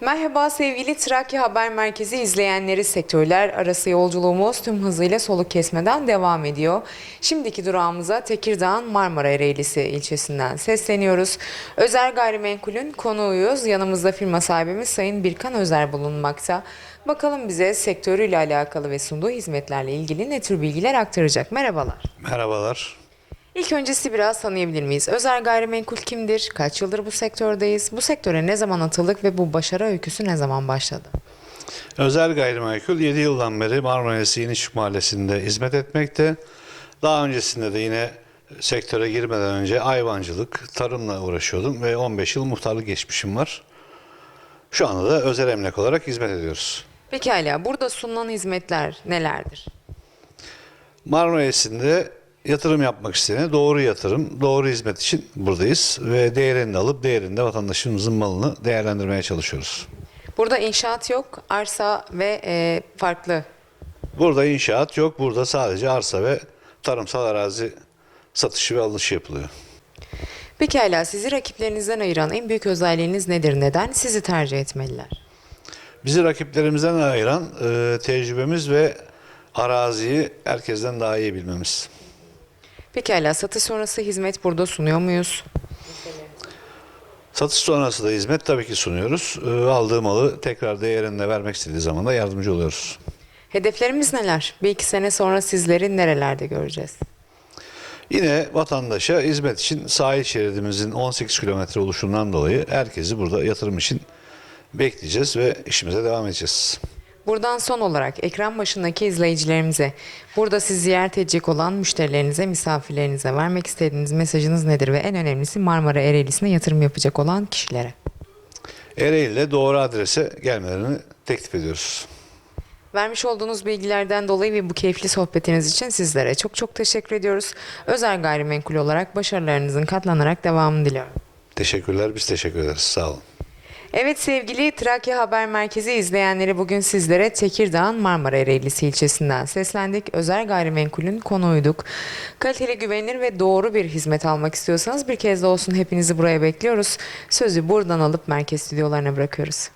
Merhaba sevgili Trakya Haber Merkezi izleyenleri sektörler arası yolculuğumuz tüm hızıyla soluk kesmeden devam ediyor. Şimdiki durağımıza Tekirdağ'ın Marmara Ereğlisi ilçesinden sesleniyoruz. Özer Gayrimenkul'ün konuğuyuz. Yanımızda firma sahibimiz Sayın Birkan Özer bulunmakta. Bakalım bize sektörüyle alakalı ve sunduğu hizmetlerle ilgili ne tür bilgiler aktaracak. Merhabalar. Merhabalar. İlk önce sizi biraz tanıyabilir miyiz? Özer Gayrimenkul kimdir? Kaç yıldır bu sektördeyiz? Bu sektöre ne zaman atıldık ve bu başarı öyküsü ne zaman başladı? Özel Gayrimenkul 7 yıldan beri Marmaris Yeniçük Mahallesi'nde hizmet etmekte. Daha öncesinde de yine sektöre girmeden önce hayvancılık, tarımla uğraşıyordum ve 15 yıl muhtarlık geçmişim var. Şu anda da özel emlak olarak hizmet ediyoruz. Pekala, burada sunulan hizmetler nelerdir? Marmaris'inde yatırım yapmak isteyene doğru yatırım, doğru hizmet için buradayız ve değerini de alıp değerinde vatandaşımızın malını değerlendirmeye çalışıyoruz. Burada inşaat yok, arsa ve e, farklı. Burada inşaat yok. Burada sadece arsa ve tarımsal arazi satışı ve alışı yapılıyor. Pekala, sizi rakiplerinizden ayıran en büyük özelliğiniz nedir? Neden sizi tercih etmeliler? Bizi rakiplerimizden ayıran e, tecrübemiz ve araziyi herkesten daha iyi bilmemiz. Pekala, satış sonrası hizmet burada sunuyor muyuz? Satış sonrası da hizmet tabii ki sunuyoruz. E, aldığı malı tekrar değerinde vermek istediği zaman da yardımcı oluyoruz. Hedeflerimiz neler? Bir iki sene sonra sizleri nerelerde göreceğiz? Yine vatandaşa hizmet için sahil şeridimizin 18 kilometre oluşundan dolayı herkesi burada yatırım için bekleyeceğiz ve işimize devam edeceğiz. Buradan son olarak ekran başındaki izleyicilerimize, burada sizi ziyaret edecek olan müşterilerinize, misafirlerinize vermek istediğiniz mesajınız nedir? Ve en önemlisi Marmara Ereğlisi'ne yatırım yapacak olan kişilere. Ereğli'de doğru adrese gelmelerini teklif ediyoruz. Vermiş olduğunuz bilgilerden dolayı ve bu keyifli sohbetiniz için sizlere çok çok teşekkür ediyoruz. Özel gayrimenkul olarak başarılarınızın katlanarak devamını diliyorum. Teşekkürler, biz teşekkür ederiz. Sağ olun. Evet sevgili Trakya Haber Merkezi izleyenleri bugün sizlere Tekirdağ'ın Marmara Ereğlisi ilçesinden seslendik. Özel gayrimenkulün konuyduk. Kaliteli, güvenilir ve doğru bir hizmet almak istiyorsanız bir kez de olsun hepinizi buraya bekliyoruz. Sözü buradan alıp merkez stüdyolarına bırakıyoruz.